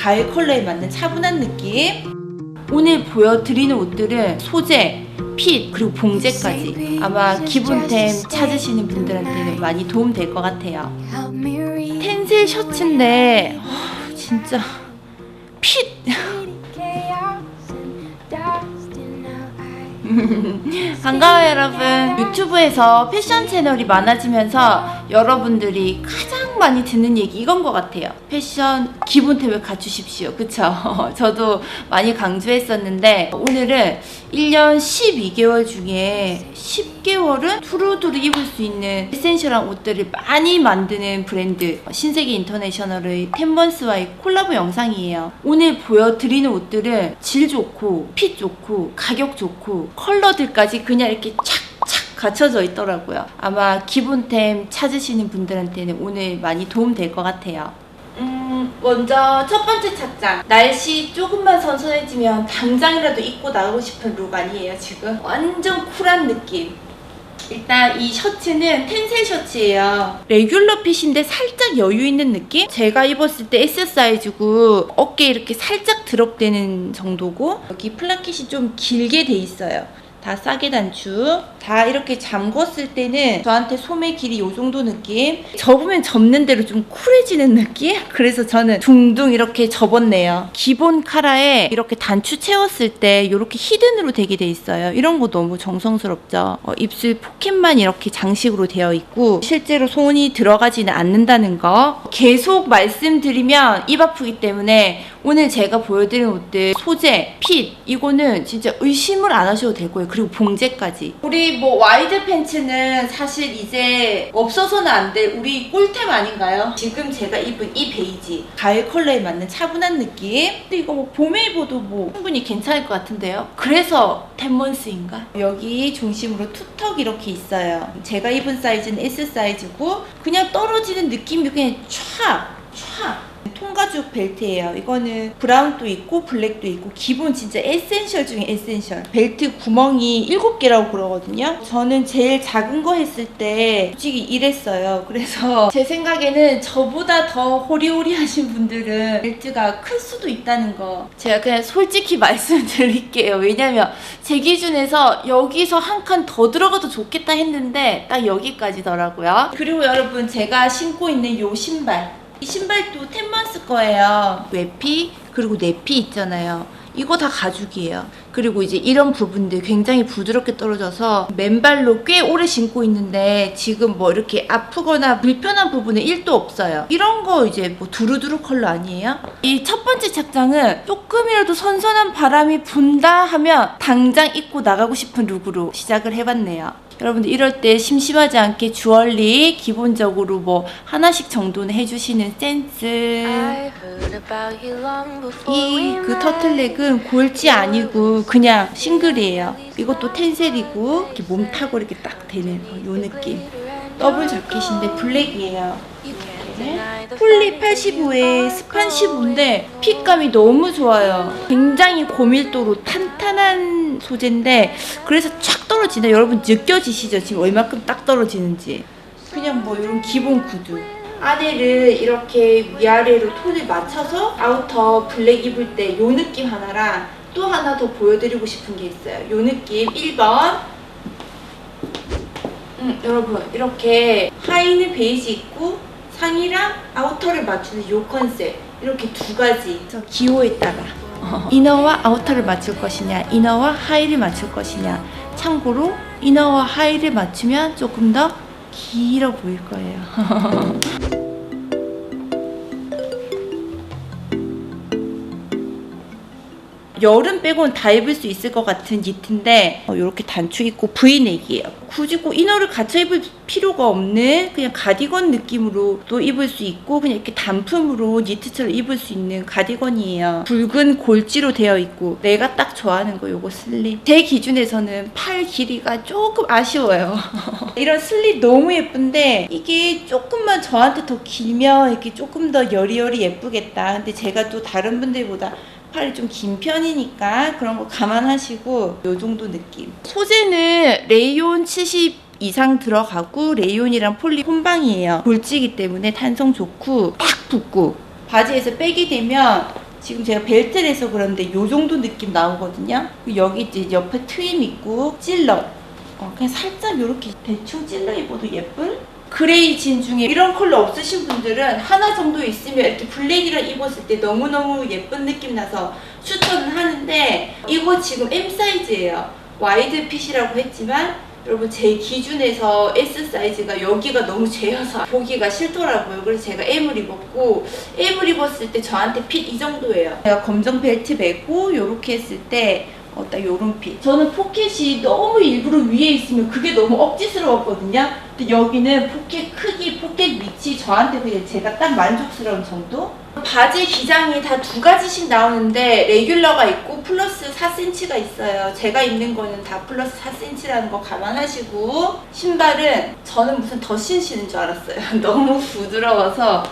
가을 컬러에 맞는 차분한 느낌. 오늘 보여드리는 옷들은 소재, 핏, 그리고 봉제까지 아마 기본템 찾으시는 분들한테는 많이 도움 될 것 같아요. 텐셀 셔츠인데 어, 진짜 핏 반가워요 여러분 유튜브에서 패션 채널이 많아지면서 여러분들이 가장 많이 듣는 얘기 이건 것 같아요. 패션 기본 템을 갖추십시오. 그쵸? 저도 많이 강조했었는데 오늘은 1년 12개월 중에 10개월은 두루두루 입을 수 있는 에센셜한 옷들을 많이 만드는 브랜드 신세계 인터내셔널의 텐번스와의 콜라보 영상이에요. 오늘 보여드리는 옷들은 질 좋고 핏 좋고 가격 좋고 컬러들까지 그냥 이렇게 착착 갖춰져 있더라고요. 아마 기본템 찾으시는 분들한테는 오늘 많이 도움 될 것 같아요. 음, 먼저 첫 번째 착장. 날씨 조금만 선선해지면 당장이라도 입고 나가고 싶은 룩 아니에요, 지금? 완전 쿨한 느낌. 일단 이 셔츠는 텐셀 셔츠예요. 레귤러 핏인데 살짝 여유 있는 느낌? 제가 입었을 때 S 사이즈고 어깨 이렇게 살짝 드롭되는 정도고 여기 플라켓이 좀 길게 돼 있어요. 다 싸게 단추. 다 이렇게 잠궜을 때는 저한테 소매 길이 요 정도 느낌. 접으면 접는 대로 좀 쿨해지는 느낌? 그래서 저는 둥둥 이렇게 접었네요. 기본 카라에 이렇게 단추 채웠을 때 이렇게 히든으로 되게 돼 있어요. 이런 거 너무 정성스럽죠. 어, 입술 포켓만 이렇게 장식으로 되어 있고 실제로 손이 들어가지는 않는다는 거. 계속 말씀드리면 입 아프기 때문에 오늘 제가 보여드린 옷들 소재, 핏 이거는 진짜 의심을 안 하셔도 될 거예요. 그리고 봉제까지. 우리 뭐 와이드 팬츠는 사실 이제 없어서는 안 될 우리 꿀템 아닌가요? 지금 제가 입은 이 베이지 가을 컬러에 맞는 차분한 느낌. 근데 이거 뭐 봄에 입어도 뭐 충분히 괜찮을 것 같은데요. 그래서 텐먼스인가? 여기 중심으로 투턱 이렇게 있어요. 제가 입은 사이즈는 S 사이즈고 그냥 떨어지는 느낌이 그냥 촥 촥. 통가죽 벨트예요. 이거는 브라운도 있고 블랙도 있고 기본 진짜 에센셜 중에 에센셜. 벨트 구멍이 7개라고 그러거든요. 저는 제일 작은 거 했을 때 솔직히 이랬어요. 그래서 제 생각에는 저보다 더 호리호리 하신 분들은 벨트가 클 수도 있다는 거 제가 그냥 솔직히 말씀드릴게요. 왜냐면 제 기준에서 여기서 한 칸 더 들어가도 좋겠다 했는데 딱 여기까지더라고요. 그리고 여러분 제가 신고 있는 요 신발 이 신발도 텐먼스 거예요. 외피 그리고 내피 있잖아요. 이거 다 가죽이에요. 그리고 이제 이런 부분들 굉장히 부드럽게 떨어져서 맨발로 꽤 오래 신고 있는데 지금 뭐 이렇게 아프거나 불편한 부분은 1도 없어요. 이런 거 이제 뭐 두루두루 컬러 아니에요? 이 첫 번째 착장은 조금이라도 선선한 바람이 분다 하면 당장 입고 나가고 싶은 룩으로 시작을 해봤네요. 여러분들 이럴 때 심심하지 않게 주얼리 기본적으로 뭐 하나씩 정도는 해주시는 센스. 이 그 터틀넥은 골지 아니고 그냥 싱글이에요. 이것도 텐셀이고 이렇게 몸 타고 이렇게 딱 되는 요 느낌. 더블 자켓인데 블랙이에요. 폴리 85에 스판 15인데 핏감이 너무 좋아요. 굉장히 고밀도로 탄탄한 소재인데 그래서 촥 떨어지네. 여러분 느껴지시죠? 지금 얼마큼 딱 떨어지는지. 그냥 뭐 이런 기본 구두. 안에를 이렇게 위아래로 톤을 맞춰서 아우터 블랙 입을 때 요 느낌 하나랑 또 하나 더 보여드리고 싶은 게 있어요. 요 느낌. 1번. 음, 여러분 이렇게 하의는 베이지 있고 상의랑 아우터를 맞추는 요 컨셉. 이렇게 두 가지. 저 기호에 따라 이너와 아우터를 맞출 것이냐 이너와 하의를 맞출 것이냐. 참고로 이너와 하의를 맞추면 조금 더 길어 보일 거예요 여름 빼고는 다 입을 수 있을 것 같은 니트인데 이렇게 단축 있고 브이넥이에요. 굳이 꼭 이너를 갖춰 입을 필요가 없는 그냥 가디건 느낌으로 또 입을 수 있고 그냥 이렇게 단품으로 니트처럼 입을 수 있는 가디건이에요. 붉은 골지로 되어 있고 내가 딱 좋아하는 거 요거 슬립. 제 기준에서는 팔 길이가 조금 아쉬워요. 이런 슬립 너무 예쁜데 이게 조금만 저한테 더 길면 이렇게 조금 더 여리여리 예쁘겠다. 근데 제가 또 다른 분들보다 팔이 좀 긴 편이니까 그런 거 감안하시고 요 정도 느낌. 소재는 레이온 70 이상 들어가고 레이온이랑 폴리 혼방이에요. 골지기 때문에 탄성 좋고 딱 붙고 바지에서 빼게 되면 지금 제가 벨트를 해서 그런데 요 정도 느낌 나오거든요. 여기 이제 옆에 트임 있고 찔러. 어, 그냥 살짝 이렇게 대충 찔러 입어도 예쁜? 그레이 진 중에 이런 컬러 없으신 분들은 하나 정도 있으면 이렇게 블랙이랑 입었을 때 너무너무 예쁜 느낌 나서 추천을 하는데 이거 지금 M 사이즈예요. 와이드 핏이라고 했지만 여러분 제 기준에서 S 사이즈가 여기가 너무 재여서 보기가 싫더라고요. 그래서 제가 M을 입었고 M을 입었을 때 저한테 핏 이 정도예요. 제가 검정 벨트 매고 이렇게 했을 때 어, 딱 요런 핏. 저는 포켓이 너무 일부러 위에 있으면 그게 너무 억지스러웠거든요. 근데 여기는 포켓 크기, 포켓 위치 저한테 그냥 제가 딱 만족스러운 정도? 바지 기장이 다 두 가지씩 나오는데 레귤러가 있고 플러스 4cm가 있어요. 제가 입는 거는 다 플러스 4cm라는 거 감안하시고 신발은 저는 무슨 더신 신은 줄 알았어요. 너무 부드러워서 어,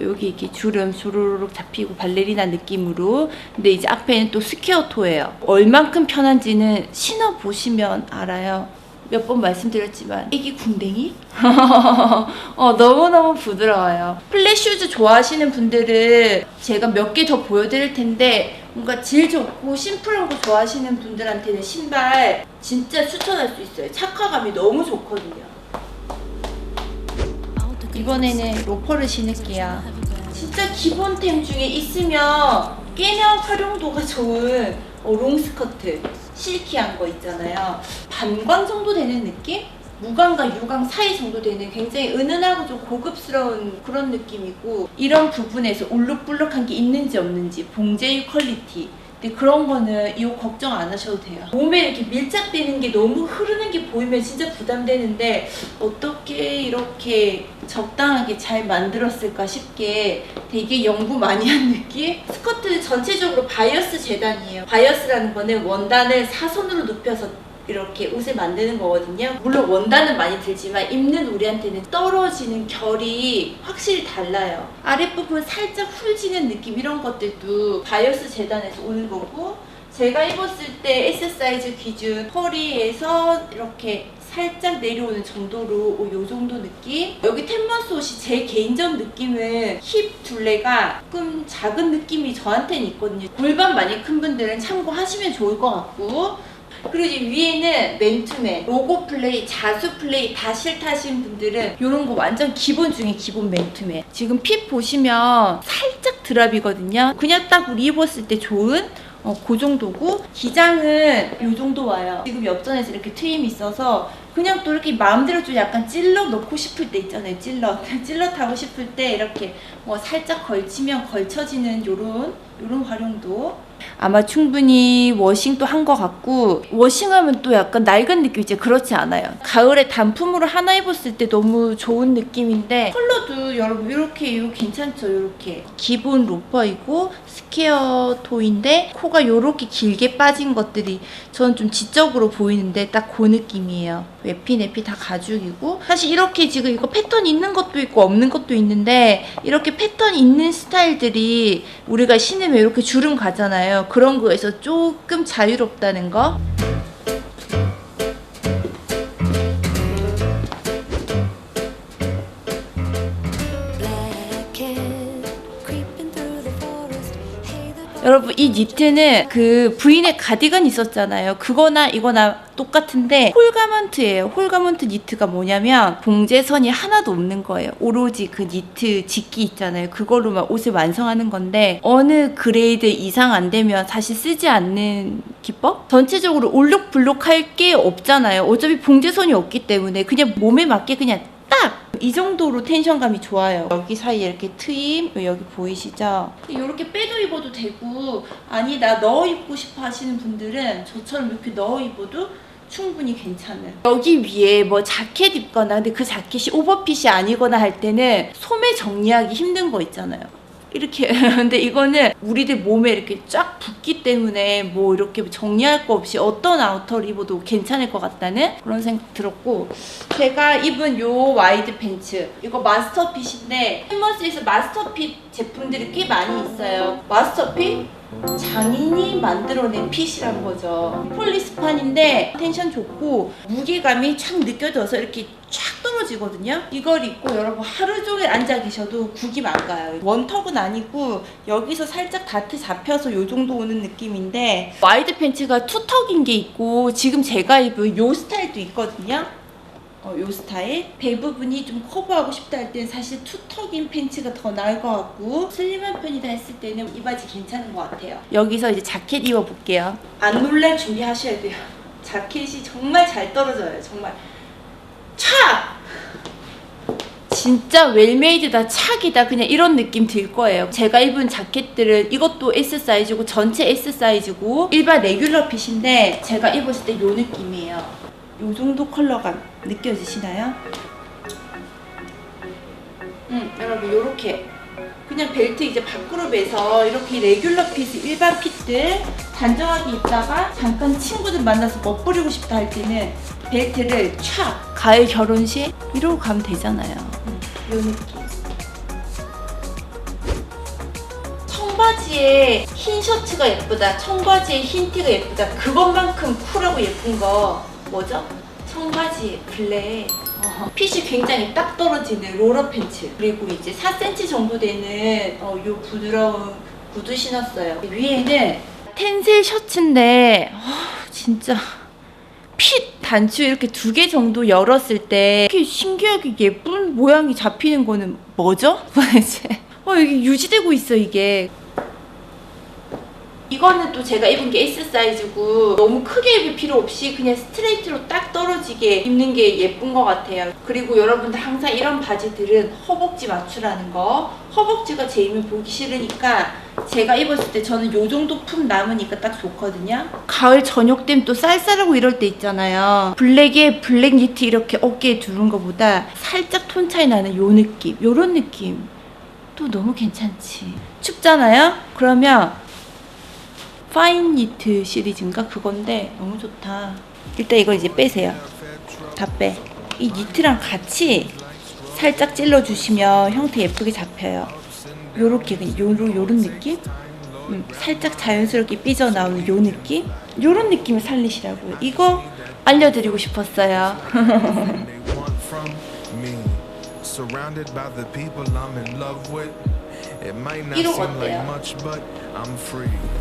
여기 이렇게 주름 주르륵 잡히고 발레리나 느낌으로. 근데 이제 앞에는 또 스퀘어 토예요. 얼만큼 편한지는 신어 보시면 알아요. 몇 번 말씀드렸지만. 애기 궁뎅이? 어, 너무너무 부드러워요. 플랫 슈즈 좋아하시는 분들은 제가 몇 개 더 보여드릴 텐데 뭔가 질 좋고 심플한 거 좋아하시는 분들한테는 신발 진짜 추천할 수 있어요. 착화감이 너무 좋거든요 이번에는 로퍼를 신을게요. 진짜 기본템 중에 있으면 꽤나 활용도가 좋은 어, 롱스커트, 실키한 거 있잖아요. 반광 정도 되는 느낌? 무광과 유광 사이 정도 되는 굉장히 은은하고 좀 고급스러운 그런 느낌이고 이런 부분에서 울룩불룩한 게 있는지 없는지 봉제유 퀄리티 근데 그런 거는 이옷 걱정 안 하셔도 돼요. 몸에 이렇게 밀착되는 게 너무 흐르는 게 보이면 진짜 부담되는데 어떻게 이렇게 적당하게 잘 만들었을까 싶게 되게 연구 많이 한 느낌? 스커트 전체적으로 바이어스 재단이에요. 바이어스라는 거는 원단을 사선으로 눕혀서 이렇게 옷을 만드는 거거든요. 물론 원단은 많이 들지만 입는 우리한테는 떨어지는 결이 확실히 달라요. 아랫부분 살짝 훌지는 느낌 이런 것들도 바이어스 재단에서 오는 거고 제가 입었을 때 S 사이즈 기준 허리에서 이렇게 살짝 내려오는 정도로 요 정도 느낌 여기 템머스 옷이 제 개인적 느낌은 힙 둘레가 조금 작은 느낌이 저한테는 있거든요 골반 많이 큰 분들은 참고하시면 좋을 것 같고 그리고 이제 위에는 맨투맨, 로고 플레이, 자수 플레이 다 싫다신 분들은 이런 거 완전 기본 중에 기본 맨투맨. 지금 핏 보시면 살짝 드랍이거든요. 그냥 딱 우리 입었을 때 좋은 어, 그 정도고 기장은 이 정도 와요. 지금 옆전에서 이렇게 트임이 있어서 그냥 또 이렇게 마음대로 좀 약간 찔러 넣고 싶을 때 있잖아요. 찔러 찔러 타고 싶을 때 이렇게 뭐 살짝 걸치면 걸쳐지는 요런 요런 활용도 아마 충분히 워싱도 한 것 같고 워싱하면 또 약간 낡은 느낌 이제 그렇지 않아요. 가을에 단품으로 하나 입었을 때 너무 좋은 느낌인데 컬러도 여러분 이렇게 이거 괜찮죠? 이렇게 기본 로퍼이고 스퀘어 토인데 코가 이렇게 길게 빠진 것들이 저는 좀 지적으로 보이는데 딱 그 느낌이에요. 웨피 네피 다 가죽이고 사실 이렇게 지금 이거 패턴 있는 것도 있고 없는 것도 있는데 이렇게 패턴 있는 스타일들이 우리가 신으면 이렇게 주름 가잖아요. 그런 거에서 조금 자유롭다는 거. 이 니트는 그 브이넥 가디건 있었잖아요. 그거나 이거나 똑같은데 홀가먼트예요. 홀가먼트 니트가 뭐냐면 봉제선이 하나도 없는 거예요. 오로지 그 니트 직기 있잖아요. 그걸로만 옷을 완성하는 건데 어느 그레이드 이상 안 되면 사실 쓰지 않는 기법? 전체적으로 올록블록할 게 없잖아요. 어차피 봉제선이 없기 때문에 그냥 몸에 맞게 그냥 딱! 이 정도로 텐션감이 좋아요. 여기 사이에 이렇게 트임, 여기 보이시죠? 이렇게 빼도 입어도 되고, 아니, 나 넣어 입고 싶어 하시는 분들은 저처럼 이렇게 넣어 입어도 충분히 괜찮은. 여기 위에 뭐 자켓 입거나, 근데 그 자켓이 오버핏이 아니거나 할 때는 소매 정리하기 힘든 거 있잖아요. 이렇게. 근데 이거는 우리들 몸에 이렇게 쫙 붙기 때문에 뭐 이렇게 정리할 거 없이 어떤 아우터를 입어도 괜찮을 것 같다는 그런 생각 들었고 제가 입은 요 와이드 팬츠. 이거 마스터핏인데 헬머스에서 마스터핏 제품들이 꽤 많이 있어요. 마스터핏 장인이 만들어낸 핏이란 거죠 폴리스판인데 텐션 좋고 무게감이 촥 느껴져서 이렇게 쫙 떨어져 떨어지거든요. 이걸 입고 여러분 하루 종일 앉아 계셔도 국이 안 가요. 원턱은 아니고 여기서 살짝 다트 잡혀서 요 정도 오는 느낌인데 와이드 팬츠가 투턱인 게 있고 지금 제가 입은 요 스타일도 있거든요. 어, 요 스타일? 배 부분이 좀 커버하고 싶다 할 때는 사실 투턱인 팬츠가 더 나을 것 같고 슬림한 편이다 했을 때는 이 바지 괜찮은 것 같아요. 여기서 이제 자켓 입어볼게요. 안 놀랄 준비하셔야 돼요. 자켓이 정말 잘 떨어져요 정말. 착! 진짜 웰메이드다 착이다 그냥 이런 느낌 들 거예요. 제가 입은 자켓들은 이것도 S 사이즈고 전체 S 사이즈고 일반 레귤러 핏인데 제가 입었을 때 요 느낌이에요. 요 정도 컬러감 느껴지시나요? 음 여러분 요렇게. 그냥 벨트 이제 밖으로 매서 이렇게 레귤러 핏 일반 핏들 단정하게 입다가 잠깐 친구들 만나서 멋부리고 싶다 할 때는 벨트를 촥 가을 결혼식 이러고 가면 되잖아요. 음, 요 느낌. 청바지에 흰 셔츠가 예쁘다 청바지에 흰 티가 예쁘다. 그것만큼 쿨하고 예쁜 거 뭐죠? 청바지 블랙 어, 핏이 굉장히 딱 떨어지는 롤업 팬츠. 그리고 이제 4cm 정도 되는 어, 요 부드러운 구두 신었어요. 위에는 텐셀 셔츠인데 어, 진짜 핏 단추 이렇게 두 개 정도 열었을 때 이렇게 신기하게 예쁜 모양이 잡히는 거는 뭐죠? 도대체 어 이게 유지되고 있어 이게 이거는 또 제가 입은 게 S 사이즈고 너무 크게 입을 필요 없이 그냥 스트레이트로 딱 떨어지게 입는 게 예쁜 것 같아요. 그리고 여러분들 항상 이런 바지들은 허벅지 맞추라는 거. 허벅지가 제 입면 보기 싫으니까 제가 입었을 때 저는 요 정도 품 남으니까 딱 좋거든요. 가을 저녁 되면 또 쌀쌀하고 이럴 때 있잖아요. 블랙에 블랙 니트 이렇게 어깨에 두른 거보다 살짝 톤 차이 나는 요 느낌, 요런 느낌. 또 너무 괜찮지. 춥잖아요? 그러면 파인 니트 시리즈인가 그건데 너무 좋다. 일단 이걸 이제 빼세요. 다 빼. 이 니트랑 같이 살짝 찔러 주시면 형태 예쁘게 잡혀요. 요렇게 그냥 요런 요런 느낌? 음, 살짝 자연스럽게 삐져 나오는 요 느낌? 요런 느낌을 살리시라고요. 이거 알려드리고 싶었어요. Surrounded by the people I'm in love with. It might not 이런 거 seem like 어때요?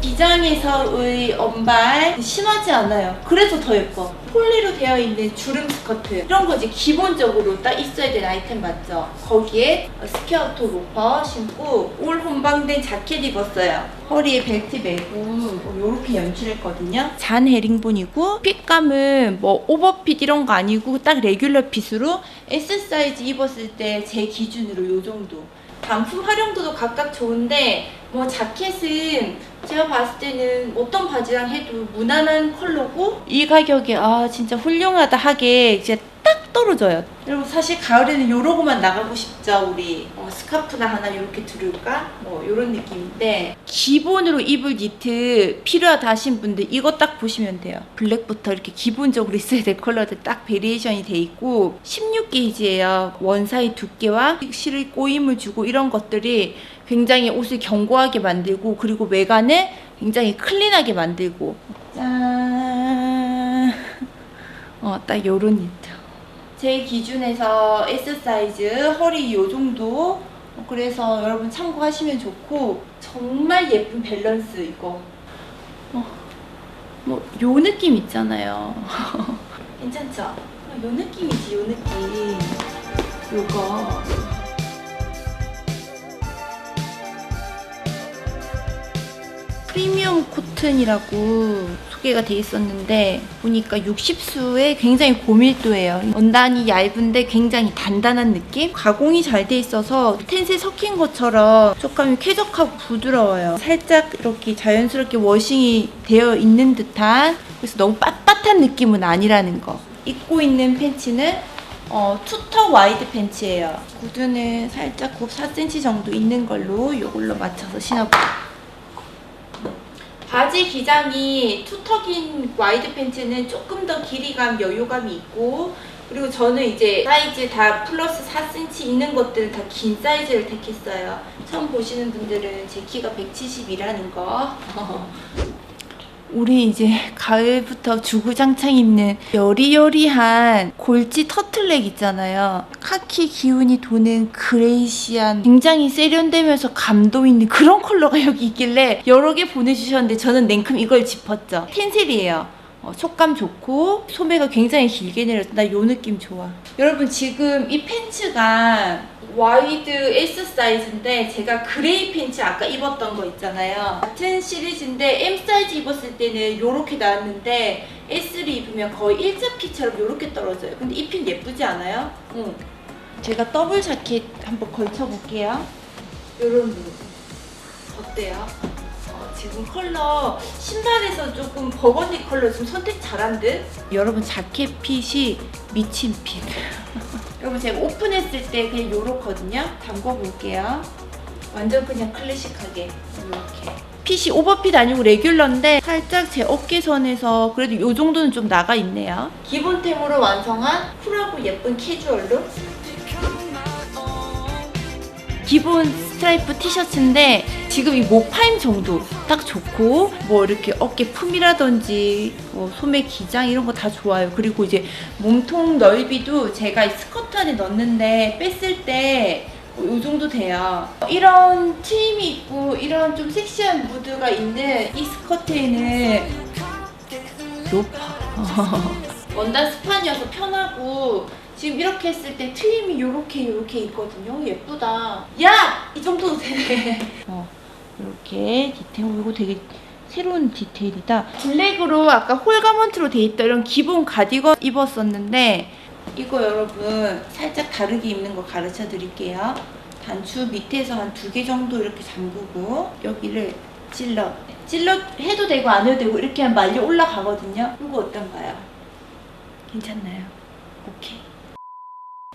기장에서의 언발 심하지 않아요. 그래서 더 예뻐. 폴리로 되어 있는 주름 스커트 이런 거 이제 기본적으로 딱 있어야 되는 아이템 맞죠? 거기에 스퀘어토 로퍼 신고 올 혼방된 자켓 입었어요. 허리에 벨트 매고 이렇게 연출했거든요. 잔 헤링본이고 핏감은 뭐 오버핏 이런 거 아니고 딱 레귤러 핏으로 S 사이즈 입었을 때 제 기준으로 요 정도. 반품 활용도도 각각 좋은데 뭐 자켓은 제가 봤을 때는 어떤 바지랑 해도 무난한 컬러고 이 가격에 아 진짜 훌륭하다 하게 이제 딱 떨어져요. 여러분 사실 가을에는 요러고만 나가고 싶죠 우리 어, 스카프나 하나 이렇게 두를까 뭐 이런 느낌인데 기본으로 입을 니트 필요하다 하신 분들 이거 딱 보시면 돼요. 블랙부터 이렇게 기본적으로 있어야 될 컬러들 딱 베리에이션이 돼 있고 16게이지예요. 원사이 두께와 실을 꼬임을 주고 이런 것들이 굉장히 옷을 견고하게 만들고 그리고 외관을 굉장히 클린하게 만들고 짠. 어, 딱 요런 니트. 제 기준에서 S 사이즈 허리 요 정도. 어, 그래서 여러분 참고하시면 좋고 정말 예쁜 밸런스 이거. 어, 뭐요 느낌 있잖아요. 괜찮죠? 어, 요 느낌이지 요 느낌. 요거. 프리미엄 코튼이라고 소개가 돼 있었는데 보니까 60수에 굉장히 고밀도예요. 원단이 얇은데 굉장히 단단한 느낌? 가공이 잘 돼 있어서 텐세 섞인 것처럼 촉감이 쾌적하고 부드러워요. 살짝 이렇게 자연스럽게 워싱이 되어 있는 듯한 그래서 너무 빳빳한 느낌은 아니라는 거. 입고 있는 팬츠는 어, 투턱 와이드 팬츠예요. 구두는 살짝 곱 4cm 정도 있는 걸로 이걸로 맞춰서 신어볼게요. 바지 기장이 투턱인 와이드 팬츠는 조금 더 길이감, 여유감이 있고 그리고 저는 이제 사이즈 다 플러스 4cm 있는 것들은 다 긴 사이즈를 택했어요. 처음 보시는 분들은 제 키가 170이라는 거. 우리 이제 가을부터 주구장창 입는 여리여리한 골지 터틀넥 있잖아요. 카키 기운이 도는 그레이시한 굉장히 세련되면서 감도 있는 그런 컬러가 여기 있길래 여러 개 보내주셨는데 저는 냉큼 이걸 짚었죠. 텐셀이에요. 어, 속감 좋고 소매가 굉장히 길게 내렸다. 나요 느낌 좋아. 여러분 지금 이 팬츠가 와이드 S 사이즈인데 제가 그레이 팬츠 아까 입었던 거 있잖아요. 같은 시리즈인데 M 사이즈 입었을 때는 요렇게 나왔는데 S를 입으면 거의 일자피처럼 요렇게 떨어져요. 근데 이 핀 예쁘지 않아요? 응. 제가 더블 자켓 한번 걸쳐볼게요. 요런 룩. 어때요? 어, 지금 컬러 신발에서 조금 버건디 컬러 좀 선택 잘한 듯? 여러분 자켓 핏이 미친 핏. 여러분 제가 오픈했을 때 그냥 요렇거든요. 담궈 볼게요. 완전 그냥 클래식하게 이렇게. 핏이 오버핏 아니고 레귤러인데 살짝 제 어깨선에서 그래도 요 정도는 좀 나가 있네요. 기본템으로 완성한 쿨하고 예쁜 캐주얼 룩. 기본 스트라이프 티셔츠인데 지금 이 목파임 정도 딱 좋고 뭐 이렇게 어깨 품이라든지 뭐 소매 기장 이런 거 다 좋아요. 그리고 이제 몸통 넓이도 제가 이 스커트 안에 넣는데 뺐을 때이 정도 돼요. 이런 트임이 있고 이런 좀 섹시한 무드가 있는 이 스커트에는 높아. 원단 스판이어서 편하고 지금 이렇게 했을 때 트임이 이렇게 이렇게 있거든요. 예쁘다. 야! 이 정도도 되네. 어, 이렇게 디테일. 어, 이거 되게 새로운 디테일이다. 블랙으로 아까 홀가먼트로 돼 있던 이런 기본 가디건 입었었는데 이거 여러분 살짝 다르게 입는 거 가르쳐 드릴게요. 단추 밑에서 한 두 개 정도 이렇게 잠그고 여기를 찔러 찔러 해도 되고 안 해도 되고 이렇게 하면 말려 올라가거든요. 이거 어떤가요? 괜찮나요? 오케이.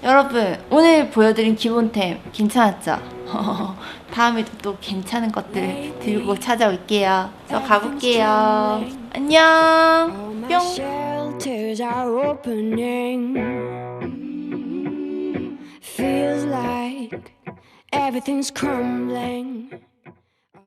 여러분 오늘 보여드린 기본템 괜찮았죠? 다음에도 또 괜찮은 것들 들고 찾아올게요. 저 가볼게요. 안녕. 뿅.